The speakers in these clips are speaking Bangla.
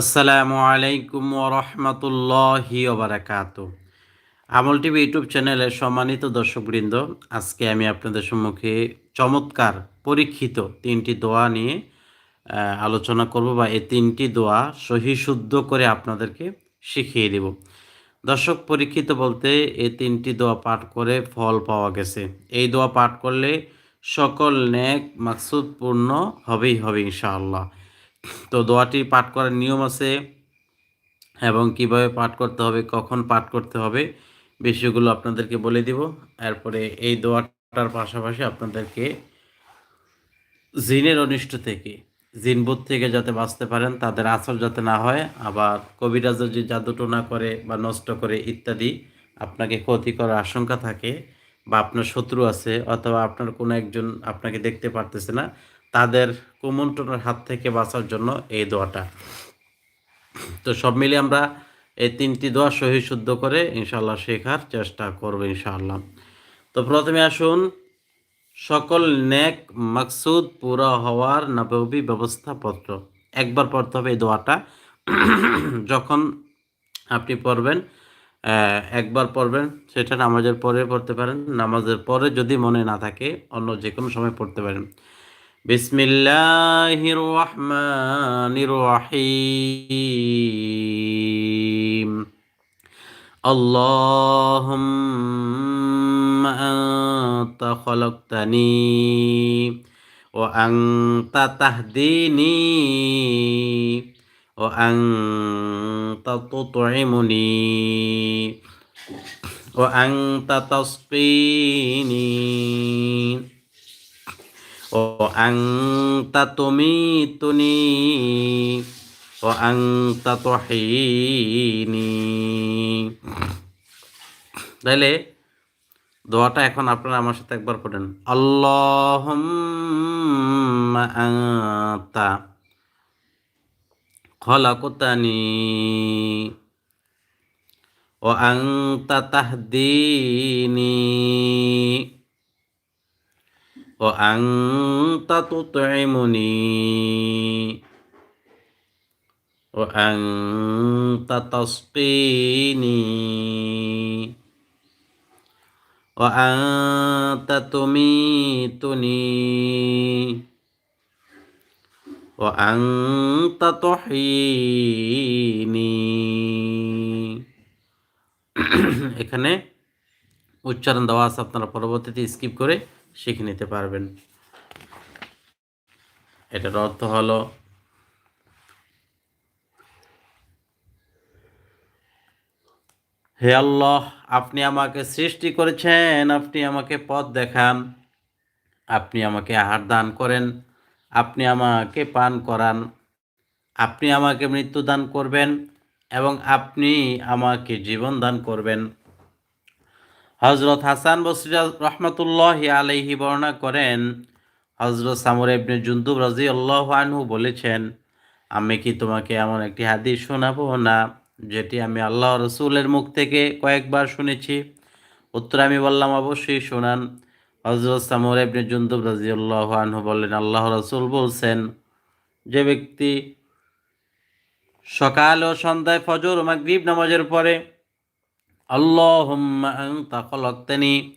আসসালামু আলাইকুম ওরহমতুল্লাহি ওবরাকাত আমল টিভি ইউটিউব চ্যানেলের সম্মানিত দর্শকবৃন্দ, আজকে আমি আপনাদের সম্মুখে চমৎকার পরীক্ষিত তিনটি দোয়া নিয়ে আলোচনা করব বা এই তিনটি দোয়া সহি শুদ্ধ করে আপনাদেরকে শিখিয়ে দেব। দর্শক, পরীক্ষিত বলতে এই তিনটি দোয়া পাঠ করে ফল পাওয়া গেছে। এই দোয়া পাঠ করলে সকল নেক মাকসুদ পূর্ণ হবেই হবে ইনশাআল্লাহ। তো দোয়াটি পাঠ করার নিয়ম আছে এবং কীভাবে পাঠ করতে হবে, কখন পাঠ করতে হবে, বিষয়গুলো আপনাদেরকে বলে দিব। এরপরে এই দোয়াটার পাশাপাশি আপনাদেরকে জিনের অনিষ্ট থেকে জিনবোধ থেকে যাতে বাঁচতে পারেন, তাদের আসর যাতে না হয়, আবার কবিরাজ যে জাদুটো না করে বা নষ্ট করে ইত্যাদি আপনাকে ক্ষতি করার আশঙ্কা থাকে বা আপনার শত্রু আছে অথবা আপনার কোনো একজন আপনাকে দেখতে পারতেছে না তাদের কুমন্ত্রণের হাত থেকে বাঁচার জন্য এই দোয়াটা। তো সব মিলিয়ে আমরা এই তিনটি দোয়া সহি শুদ্ধ করে ইনশাল্লাহ শেখার চেষ্টা করব ইনশাআল্লাহ। তো প্রথমে আসুন, সকল নেক মাকসুদ পুরা হওয়ার নবী ব্যবস্থাপত্র। একবার পড়তে হবে এই দোয়াটা। যখন আপনি পড়বেন একবার পড়বেন, সেটা নামাজের পরে পড়তে পারেন। নামাজের পরে যদি মনে না থাকে, অন্য যে কোনো সময় পড়তে পারেন। بسم الله الرحمن الرحيم اللهم أنت خلقتني وأنت تهديني وأنت تطعمني وأنت تسقيني وأنت تميتني وأنت تحييني তাহলে দোয়াটা এখন আপনারা আমার সাথে একবার পড়েন আল্লাহুম্মা আনতা খলাকতানি ও আনতা তাহদিনি ও আং তুতমুনি ও আং তস্কিনি ও আং তুমি তুনি ও আং তহিনি এখানে উচ্চারণ দেওয়া আছে আপনারা পরবর্তীতে স্কিপ করে শিখে নিতে পারবেন। এটার অর্থ হলো হে আল্লাহ, আপনি আমাকে সৃষ্টি করেছেন, আপনি আমাকে পথ দেখান, আপনি আমাকে আহার দান করেন, আপনি আমাকে পান করান, আপনি আমাকে মৃত্যু দান করবেন এবং আপনি আমাকে জীবন দান করবেন। হজরত হাসান বসরি রহমতুল্লাহ আলহি বর্ণনা করেন হজরত সামর ইবনে জুন্দুব রাজি আল্লাহ আনহু বলেছেন, আমি কি তোমাকে এমন একটি হাদিস শোনাবো? না, যেটি আমি আল্লাহ রসুলের মুখ থেকে কয়েকবার শুনেছি। উত্তর আমি বললাম, অবশ্যই শোনান। হজরত সামর ইবনে জুন্দুব রাজি আল্লাহ আনহু বললেন, আল্লাহ রসুল বলছেন, যে ব্যক্তি সকাল ও সন্ধ্যায় ফজর ও মাগরিব নামাজের পরে আল্লাহুম্মা খলাকতানি।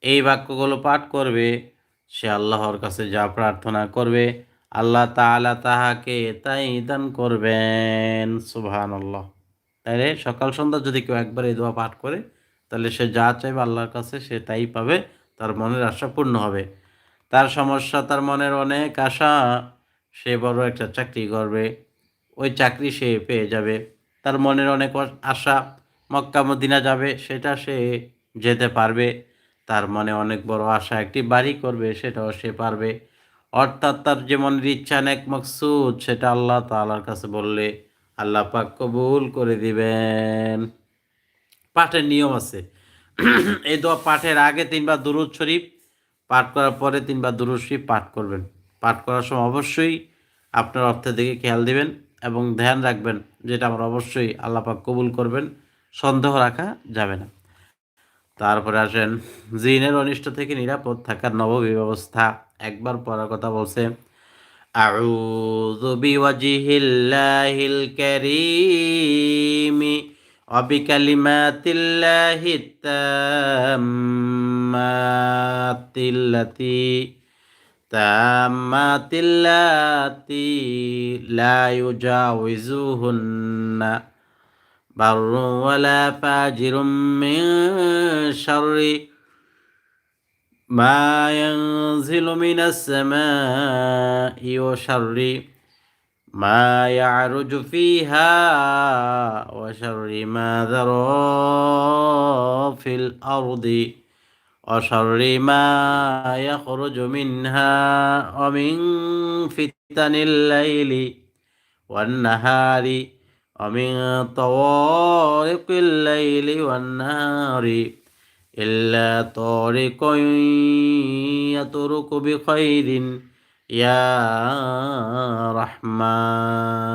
এই বাক্যগুলো পাঠ করবে, সে আল্লাহর কাছে যা প্রার্থনা করবে, আল্লাহ তাআলা তাহাকে তাই দান করবেন, সুবহানাল্লাহ। তাইলে সকাল সন্ধ্যা যদি কেউ একবার এই দোয়া পাঠ করে, তাহলে সে যা চাইবে আল্লাহর কাছে সে তাই পাবে, তার মনের আশা পূর্ণ হবে। তার সমস্যা, তার মনের অনেক আশা, সে বড় একটা চাকরি করবে, ওই চাকরি সে পেয়ে যাবে। তার মনের অনেক আশা মক্কা মদিনা যাবে, সেটা সে যেতে পারবে। তার মনে অনেক বড় আশা একটি বাড়ি করবে, সেটাও সে পারবে। অর্থাৎ তার যে মনের ইচ্ছা নেক মকসুদ, সেটা আল্লাহ তাআলার কাছে বললে আল্লাহ পাক কবুল করে দিবেন। পাঠের নিয়ম আছে। এই দোয়া পাঠের আগে তিনবার দুরুদ শরীফ, পাঠ করার পরে তিনবার দুরুদ শরীফ পাঠ করবেন। পাঠ করার সময় অবশ্যই আপনার অর্থের দিকে খেয়াল দিবেন এবং ধ্যান রাখবেন, যেটা আমরা অবশ্যই আল্লাহ পাক কবুল করবেন। সন্দেহ রাখা যাবে না তারপরে আসেন জিনের অনিষ্ট থেকে নিরাপদ থাকার নববী ব্যবস্থা একবার পড়ার কথা বলছে أعوذ بوجه الله الكريم وبكلمات الله التامات التي تامات التي لا يجاوزهن بر ولا فاجر من شر ما ينزل من السماء وشر ما يعرج فيها وشر ما ذرى في الأرض وشر ما يخرج منها ومن فتن الليل والنهار ومن طوارق الليل والنهار إلا طارق يترك بخير يا রহমান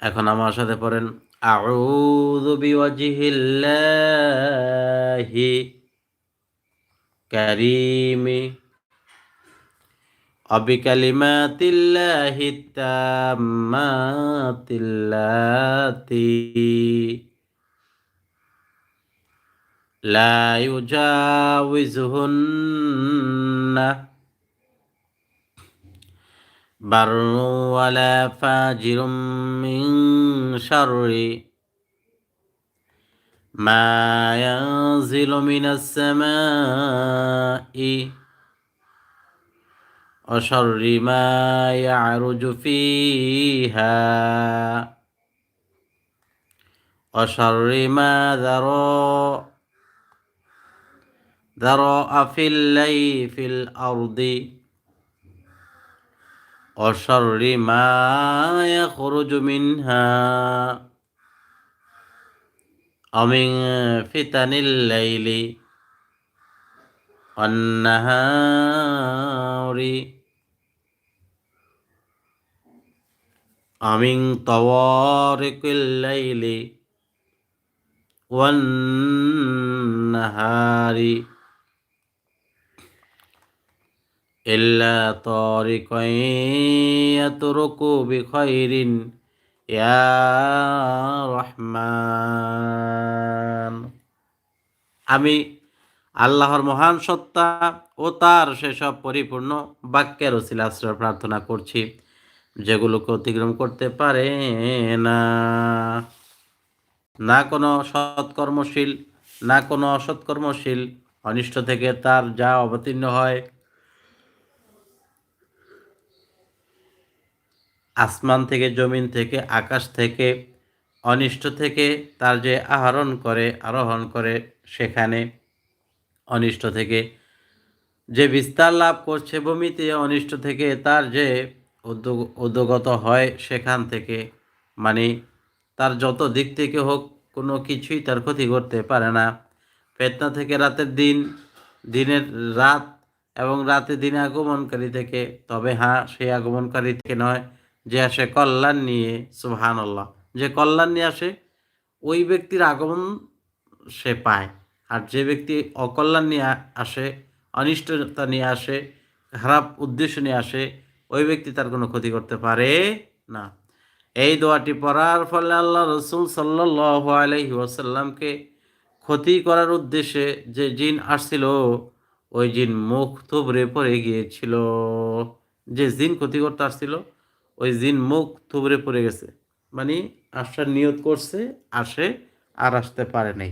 এখন আমার সাথে পড়েন আউযু বিওয়াজিহিল্লাহি কারীমি وبكلمات الله التامات اللاتي لا يجاوزهن بر ولا فاجر من شر ما ينزل من السماء وشر ما يعرج فيها. وشر ما ذرى ذرأ في الليل في الأرض. وشر ما يخرج منها. ومن فتن الليل والنهار. আমিং তওয়ারিকিল্লাইলি ওয়ান্নাহারি ইল্লা তরিকায়াতুরকু বিখাইরিন ইয়া রহমান। আমি আল্লাহর মহান সত্তা ও তার সেসব পরিপূর্ণ বাক্যের ওসিলা আশ্রয় প্রার্থনা করছি। যেগুলোকে অতিক্রম করতে পারে না। না কোনো সৎকর্মশীল, না কোনো অসৎকর্মশীল, অনিষ্ট থেকে তার যা অবতীর্ণ হয়। আসমান থেকে, জমিন থেকে, আকাশ থেকে, অনিষ্ট থেকে তার যে আহরণ করে, আরোহণ করে, সেখানে অনিষ্ট থেকে যে বিস্তার লাভ করছে ভূমিতে, অনিষ্ট থেকে তার যে উদ্যোগত হয় সেখান থেকে। মানে তার যত দিক থেকে হোক, কোনো কিছুই তার ক্ষতি করতে পারে না। ফেতনা থেকে রাতের দিন, দিনের রাত এবং রাতে দিনে আগমনকারী থেকে, তবে হ্যাঁ সেই আগমনকারী থেকে নয়, যে আসে কল্যাণ নিয়ে সুহান আল্লাহ যে কল্যাণ নিয়ে আসে, ওই ব্যক্তির আগমন সে পায়। আর যে ব্যক্তি অকল্যাণ নিয়ে আসে, অনিষ্টতা নিয়ে আসে, খারাপ উদ্দেশ্য নিয়ে আসে ওই ব্যক্তি তার কোনো ক্ষতি করতে পারে না। এই দোয়াটি পড়ার ফলে আল্লাহ রসুল সাল্লাহ আলহি ওয়াসাল্লামকে ক্ষতি করার উদ্দেশ্যে যে জিন আসছিল, ওই জিন মুখ থুবড়ে পড়ে গিয়েছিল। যে জিন ক্ষতি করতে আসছিল, ওই জিন মুখ থুবড়ে পড়ে গেছে। মানে আসার নিয়ত করছে, আসে আর আসতে পারে নাই।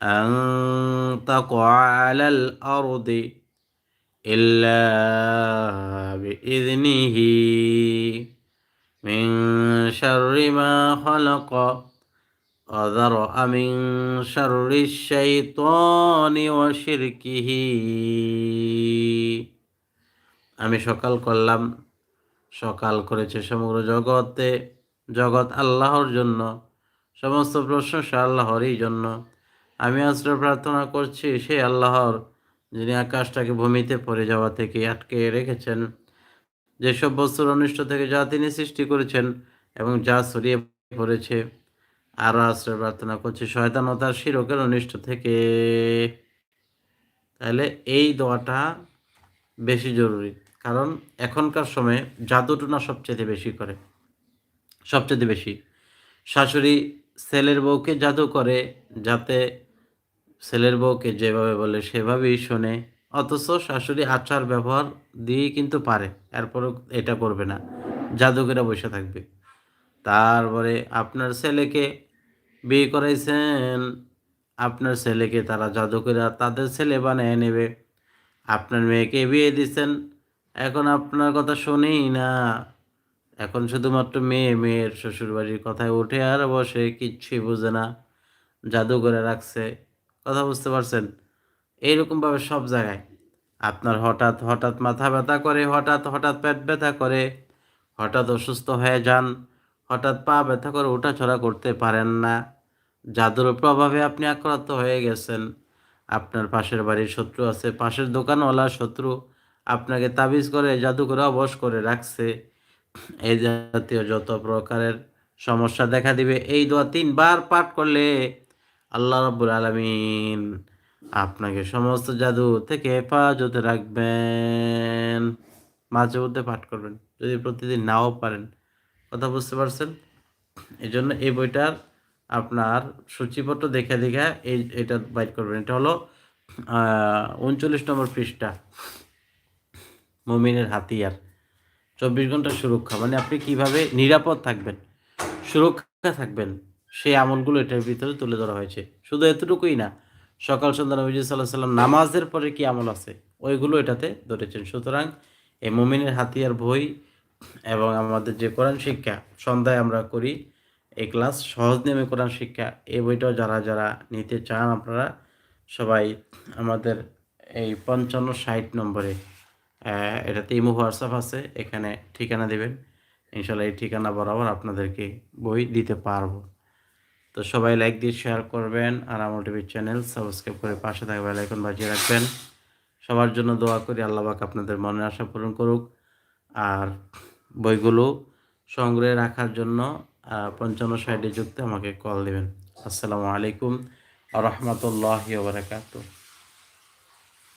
أن تقع على الأرض إلا بإذنه من شر ما خلق وذرأ من شر الشيطان وشركه আমি সকাল করলাম সকাল করেছে সমগ্র জগতে জগৎ আল্লাহর জন্য সমস্ত প্রশংসা আল্লাহরই জন্য আমি আশ্রয় প্রার্থনা করছি, সেই আল্লাহর যিনি আকাশটাকে ভূমিতে পড়ে যাওয়া থেকে আটকে রেখেছেন যেসব বস্তুর অনিষ্ট থেকে যা তিনি সৃষ্টি করেছেন এবং যা ছড়িয়ে পড়েছে। আরও আশ্রয় প্রার্থনা করছি, শয়তান ও তার শিরকের অনিষ্ট থেকে। তাহলে এই দোয়াটা বেশি জরুরি, কারণ এখনকার সময়ে জাদুটুনা সবচেয়ে বেশি করে, সবচেয়ে বেশি। শাশুড়ি ছেলের বউকে জাদু করে যাতে ছেলের বউকে যেভাবে বলে সেভাবেই শোনে। অথচ শাশুড়ি আচার ব্যবহার দিয়েই কিন্তু পারে, এরপরও এটা করবে না। জাদুকেরা বসে থাকবে। তারপরে আপনার ছেলেকে বিয়ে করাইছেন। আপনার ছেলেকে তারা জাদুকেরা তাদের ছেলে বানিয়ে নেবে। আপনার মেয়েকে বিয়ে দিচ্ছেন। এখন আপনার কথা শুনেই না। এখন শুধুমাত্র মেয়ে, মেয়ের শ্বশুরবাড়ির কথায় উঠে আর বসে, কিচ্ছুই বোঝে না। জাদু করে রাখছে। কথা বুঝতে পারছেন? এইরকমভাবে সব জায়গায়। আপনার হঠাৎ হঠাৎ মাথা ব্যথা করে, হঠাৎ হঠাৎ পেট ব্যথা করে, হঠাৎ অসুস্থ হয়ে যান, হঠাৎ পা ব্যথা করে ওঠাছড়া করতে পারেন না। জাদুর প্রভাবে আপনি আক্রান্ত হয়ে গেছেন। আপনার পাশের বাড়ির শত্রু আছে, পাশের দোকানওয়ালা শত্রু আপনাকে তাবিজ করে, জাদু করে, অবশ করে রাখছে। এই জাতীয় যত প্রকারের সমস্যা দেখা দিবে, এই দোয়া তিনবার পাঠ করলে আল্লাহ রব্বুল আলমিন আপনাকে সমস্ত জাদু থেকে হেফাজতে রাখবেন। মাঝে মধ্যে পাঠ করবেন, যদি প্রতিদিন নাও পারেন। কথা বুঝতে পারছেন? এই জন্য এই বইটার আপনার সূচিপত্র দেখে দেখে এই, এটা বাইট করবেন। এটা হলো উনচল্লিশ নম্বর পৃষ্ঠা, মমিনের হাতিয়ার। চব্বিশ ঘণ্টা সুরক্ষা মানে আপনি কীভাবে নিরাপদ থাকবেন, সুরক্ষা থাকবেন। সেই আমলগুলো এটার ভিতরে তুলে ধরা হয়েছে। শুধু এতটুকুই না, সকাল সন্ধ্যা নবীজ সাল্লাহ সাল্লাম নামাজের পরে কি আমল আছে? ওইগুলো এটাতে ধরেছেন। সুতরাং এই মমিনের হাতিয়ার বই এবং আমাদের যে কোরআন শিক্ষা, সন্ধ্যায় আমরা করি এই ক্লাস, সহজ নিয়মে কোরআন শিক্ষা, এই বইটাও যারা যারা নিতে চান আপনারা সবাই আমাদের এই পঞ্চান্ন ষাট নম্বরে এটাতে ইমো, হোয়াটসঅ্যাপ আছে, এখানে ঠিকানা দেবেন। ইনশাল্লাহ এই ঠিকানা বরাবর আপনাদেরকে বই দিতে পারব। তো সবাই লাইক দিয়ে শেয়ার করবেন আর আমার টিভি চ্যানেল সাবস্ক্রাইব করে পাশে থাকবে বেলাইকন বাজিয়ে রাখবেন। সবার জন্য দোয়া করি আল্লাহবাক আপনাদের মনের আশা পূরণ করুক। আর বইগুলো সংগ্রহে রাখার জন্য পঞ্চান্ন সাইডে যুক্ত আমাকে কল দেবেন। আসসালামু আলাইকুম রহমতুল্লাহ বারকাত